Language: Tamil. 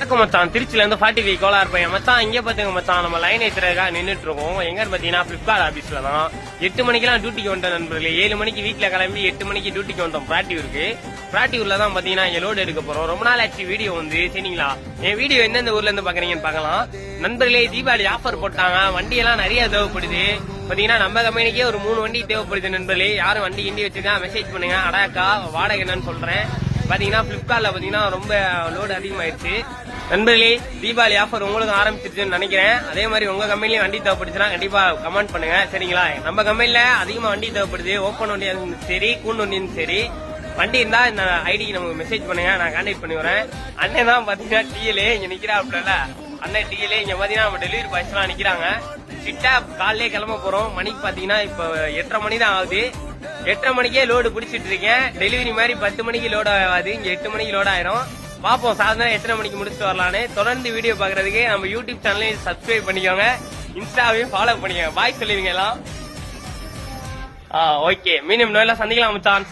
வணக்கம் மச்சான். திருச்சில இருந்து ஃபார்ட்டி ஃபைவ் கோலார் பையன். மச்சான் இங்க பாத்துங்க மச்சான். நம்ம லைன் ஏத்துறதுக்காக நின்றுட்டு இருக்கோம் எங்க பாத்தீங்கன்னா பிளிப்கார்ட் ஆபீஸ்ல தான். எட்டு மணிக்கெல்லாம் டியூட்டிக்கு வந்தேன் நண்பர்களே. ஏழு மணிக்கு வீட்டுல கிளம்பி எட்டு மணிக்கு டியூட்டிக்கு வந்தோம். பிராட்டியூருக்கு. பிராட்டியூர்ல தான் பாத்தீங்கன்னா இங்க லோடு எடுக்க போறோம். ரொம்ப நாள் ஆச்சு வீடியோ வந்து. சரிங்களா? என் வீடியோ எந்தெந்த ஊர்ல இருந்து பாக்குறீங்கன்னு பார்க்கலாம். நண்பர்களே தீபாவளி ஆஃபர் போட்டாங்க. வண்டி எல்லாம் நிறைய தேவைப்படுது. பாத்தீங்கன்னா நம்ம கம்பெனிக்கே ஒரு மூணு வண்டி தேவைப்படுது நண்பர்களே. யாரும் வண்டி கிண்டி வச்சிருக்கா மெசேஜ் பண்ணுங்க. அடாக்கா வாடகை என்னன்னு சொல்றேன். பாத்தீங்கன்னா பிளிப்கார்ட்ல பாத்தீங்கன்னா ரொம்ப லோடு அதிகமாயிருச்சு. நண்பர்களே தீபாவளி ஆஃபர் உங்களுக்கு ஆரம்பிச்சிருச்சுன்னு நினைக்கிறேன். அதே மாதிரி உங்க கம்பெனிலயும் வண்டி தேவைப்படுச்சுன்னா கண்டிப்பா கமெண்ட் பண்ணுங்க. சரிங்களா? நம்ம கம்பெனில அதிகமா வண்டி தேவைப்படுது. ஓப்பன் வண்டியா இருந்தாலும் சரி கூண்டு வண்டியும் சரி. வண்டி இருந்தா இந்த ஐடிக்கு நமக்கு மெசேஜ் பண்ணுங்க. நான் கான்டாக்ட் பண்ணி வரேன் அண்ணன் தான் பாத்தீங்கன்னா டிஎல்ஏ இங்க நிக்கிறாப்ல அண்ணன் டிஎல்ஏ இங்க பாத்தீங்கன்னா நம்ம டெலிவரி பாய்ஸ் எல்லாம் நிக்கிறாங்க. சிட்டா காலையிலே கிளம்ப போறோம். மணிக்கு பாத்தீங்கன்னா இப்ப எட்டரை மணி தான் ஆகுது. எட்டரை மணிக்கே லோடு பிடிச்சிட்டு இருக்கேன். டெலிவரி மாதிரி பத்து மணிக்கு லோடு ஆகாது. இங்க எட்டு மணிக்கு லோடு ஆயிரும். பாப்போம் சாயந்தரம் எத்தனை மணிக்கு முடிச்சுட்டு வரலான்னு தொடர்ந்து வீடியோ பாக்குறதுக்கு நம்ம யூடியூப் சேனலையும் சப்ஸ்கிரைப் பண்ணிக்கோங்க. இன்ஸ்டாவையும் ஃபாலோ பண்ணிக்கோங்க. பாய் சொல்லுவீங்க எல்லாம். ஆ ஓகே மீண்டும் எல்லாம் சந்திக்கலாம் மச்சான்